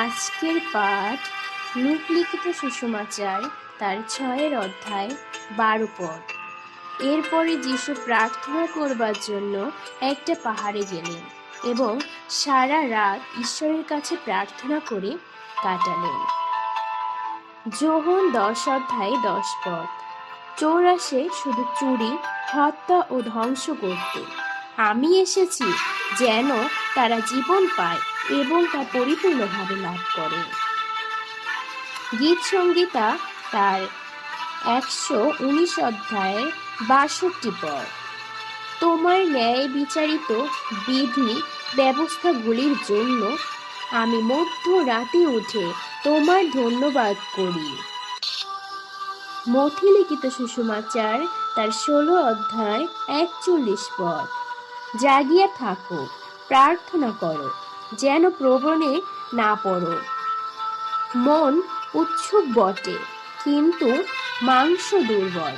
আজকের পাঠ লোকলিখিত সুষমাচার, তার ছয়ের অধ্যায়, বারো পদ। এরপরে যিশু প্রার্থনা করবার জন্য একটা পাহাড়ে গেলেন এবং সারা রাত ঈশ্বরের কাছে প্রার্থনা করে কাটালেন। যোহন দশ অধ্যায় দশ পদ। চোর আসে শুধু চুরি, হত্যা ও ধ্বংস করতে। আমি এসেছি যেন তারা জীবন পায়। এবং তা পরিপূর্ণভাবে লাভ করে। গীত সঙ্গীতা তার একশো উনিশ অধ্যায়ের বাষট্টি পদ। তোমার ন্যায় বিচারিত বিধি ব্যবস্থাগুলির জন্য আমি মধ্য রাতে উঠে তোমার ধন্যবাদ করি। মথিলিখিত সুষমাচার তার ষোলো অধ্যায় একচল্লিশ পদ। জাগিয়া থাকো, প্রার্থনা করো। যেন প্রবণে না পড়ো। মন উৎসুক বটে, কিন্তু মাংস দুর্বল।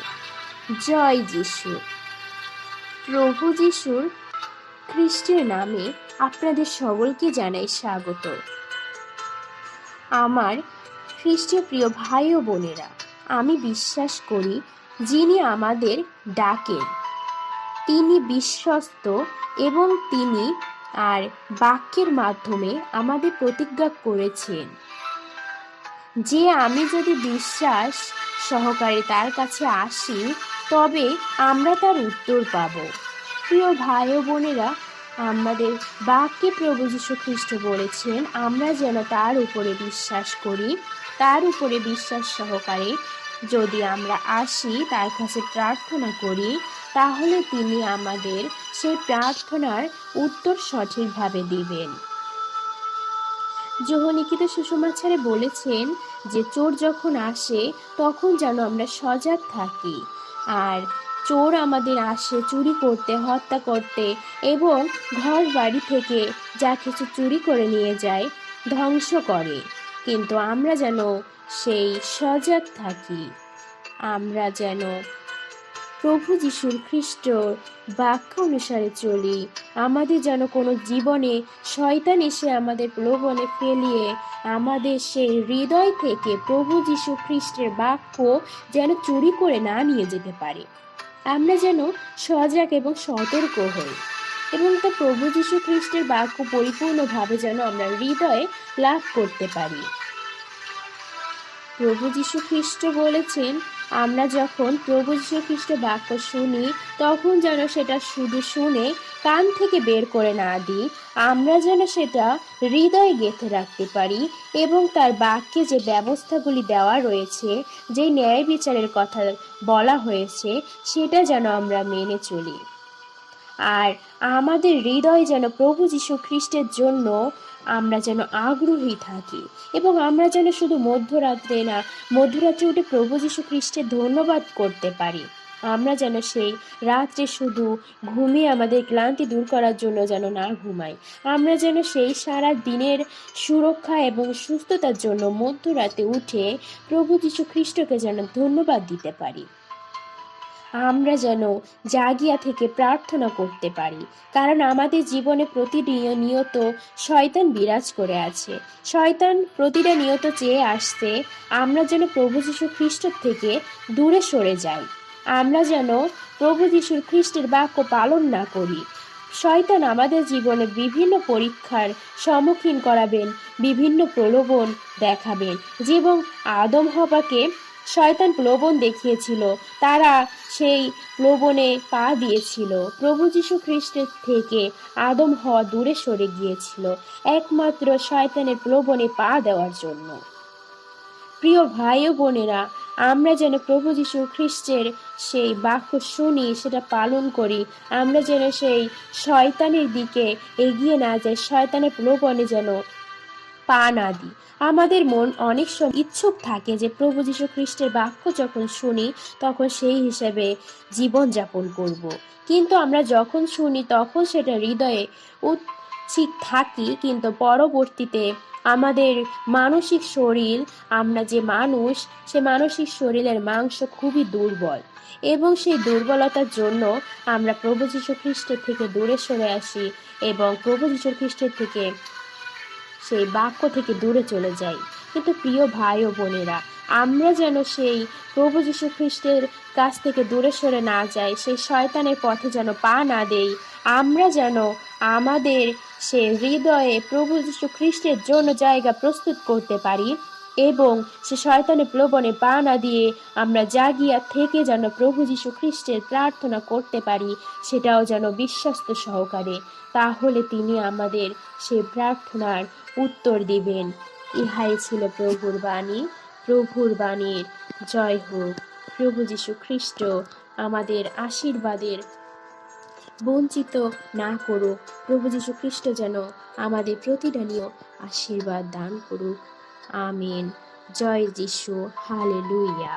জয় যিশু। প্রভু যিশুর খ্রিস্টের নামে আপনাদের সকলকে জানাই স্বাগত। আমার খ্রিস্টীয় প্রিয় ভাই ও বোনেরা, আমি বিশ্বাস করি যিনি আমাদের ডাকেন, তিনি বিশ্বস্ত এবং তিনি আর বাক্যের মাধ্যমে আমাদের প্রতিজ্ঞা করেছেন। যে আমি যদি বিশ্বাস সহকারে তার কাছে আসি, তবে আমরা তার উত্তর পাব। প্রিয় ভাই ও বোনেরা, আমাদের বাক্যে প্রভু যীশু খ্রিস্ট বলেছেন, আমরা যেন তার উপরে বিশ্বাস করি, তার উপরে বিশ্বাস সহকারে যদি আমরা আসি তার কাছে প্রার্থনা করি, তাহলে তিনি আমাদের সেই প্রার্থনার উত্তর সঠিকভাবে দিবেন। যোহলিখিত সুষমাচারে বলেছেন যে, চোর যখন আসে, তখন যেন আমরা সজাগ থাকি। আর চোর আমাদের আসে চুরি করতে, হত্যা করতে এবং ঘর বাড়ি থেকে যা কিছু চুরি করে নিয়ে যায়, ধ্বংস করে। কিন্তু আমরা যেন সেই সজাগ থাকি। আমরা যেন প্রভু যিশুর খ্রিস্ট বাক্য অনুসারে চলি। আমাদের যেন কোনো জীবনে শয়তান এসে আমাদের প্রলোভনে ফেলিয়ে আমাদের সেই হৃদয় থেকে প্রভু যিশু খ্রিস্টের বাক্য যেন চুরি করে না নিয়ে যেতে পারে। আমরা যেন সজাগ এবং সতর্ক হই এবং তা প্রভু যিশু খ্রিস্টের বাক্য পরিপূর্ণভাবে যেন আমরা হৃদয়ে লাভ করতে পারি। প্রভু যীশু খ্রিস্ট বলেছেন, আমরা যখন প্রভু যীশু খ্রিস্ট বাক্য শুনি, তখন যেন সেটা শুধু শুনে কান থেকে বের করে না দিই। আমরা যেন সেটা হৃদয়ে গেঁথে রাখতে পারি এবং তার বাক্যে যে ব্যবস্থাগুলি দেওয়া রয়েছে, যে ন্যায় বিচারের কথা বলা হয়েছে, সেটা যেন আমরা মেনে চলি। আর আমাদের হৃদয় যেন প্রভু যীশু খ্রিস্টের জন্য আমরা যেন আগ্রহী থাকি এবং আমরা যেন শুধু মধ্যরাত্রে না, মধ্যরাত্রে উঠে প্রভু যীশু খ্রিস্টের ধন্যবাদ করতে পারি। আমরা যেন সেই রাত্রে শুধু ঘুমিয়ে আমাদের ক্লান্তি দূর করার জন্য যেন না ঘুমাই। আমরা যেন সেই সারা দিনের সুরক্ষা এবং সুস্থতার জন্য মধ্যরাতে উঠে প্রভু যীশু খ্রিস্টকে যেন ধন্যবাদ দিতে পারি। আমরা যেন জাগিয়া থেকে প্রার্থনা করতে পারি, কারণ আমাদের জীবনে প্রতিনিয়ত শয়তান বিরাজ করে আছে। শয়তান প্রতিটা নিয়ত চেয়ে আসছে, আমরা যেন প্রভু যীশু খ্রিস্টের থেকে দূরে সরে যাই। আমরা যেন প্রভু যিশুর খ্রিস্টের বাক্য পালন না করি। শয়তান আমাদের জীবনে বিভিন্ন পরীক্ষার সম্মুখীন করাবেন, বিভিন্ন প্রলোভন দেখাবেন যেমন আদম হবাকে শয়তান প্লোবন দেখিয়েছিল। তারা সেই প্লোবনে পা দিয়েছিল। প্রভু যীশু খ্রিস্টের থেকে আদম হওয়া দূরে সরে গিয়েছিল, একমাত্র শয়তানের প্লোবনে পা দেওয়ার জন্য। প্রিয় ভাই ও বোনেরা, আমরা যেন প্রভু যীশু খ্রিস্টের সেই বাক্য শুনি, সেটা পালন করি, আমরা যেন সেই শয়তানের দিকে এগিয়ে না যাই, শয়তানের প্রলোভনে যেন পা না দিই আমাদের মন অনেক সময় ইচ্ছুক থাকে যে প্রভু যীশু খ্রিস্টের বাক্য যখন শুনি, তখন সেই হিসেবে জীবনযাপন করব। কিন্তু আমরা যখন শুনি, তখন সেটা হৃদয়ে উচ্ছিক থাকি, কিন্তু পরবর্তীতে আমাদের মানসিক শরীর, আমরা যে মানুষ, সে মানসিক শরীরের মাংস খুবই দুর্বল এবং সেই দুর্বলতার জন্য আমরা প্রভু যীশু খ্রিস্টের থেকে দূরে সরে আসি এবং প্রভু যীশু খ্রিস্টের থেকে সেই বাক্য থেকে দূরে চলে যাই। কিন্তু প্রিয় ভাই ও বোনেরা, আমরা যেন সেই প্রভু যীশু খ্রিস্টের কাছ থেকে দূরে সরে না যাই, সেই শয়তানের পথে যেন পা না দেই, আমরা যেন আমাদের সে হৃদয়ে প্রভু যীশু খ্রিস্টের জন্য জায়গা প্রস্তুত করতে পারি এবং সে শয়তানের প্রবণে পা না দিয়ে আমরা জাগিয়া থেকে যেন প্রভু যীশু খ্রিস্টের প্রার্থনা করতে পারি, সেটাও যেন বিশ্বস্ত সহকারে। তাহলে তিনি আমাদের সে প্রার্থনার উত্তর দিবেন। ইহাই ছিল প্রভুর বাণী। প্রভুর বাণীর জয় হোক। প্রভু যীশু খ্রিস্ট আমাদের আশীর্বাদের বঞ্চিত না করুক। প্রভু যীশু খ্রিস্ট যেন আমাদের প্রতিদানীয় আশীর্বাদ দান করুক। আমিন। জয় যিশু হালেলুইয়া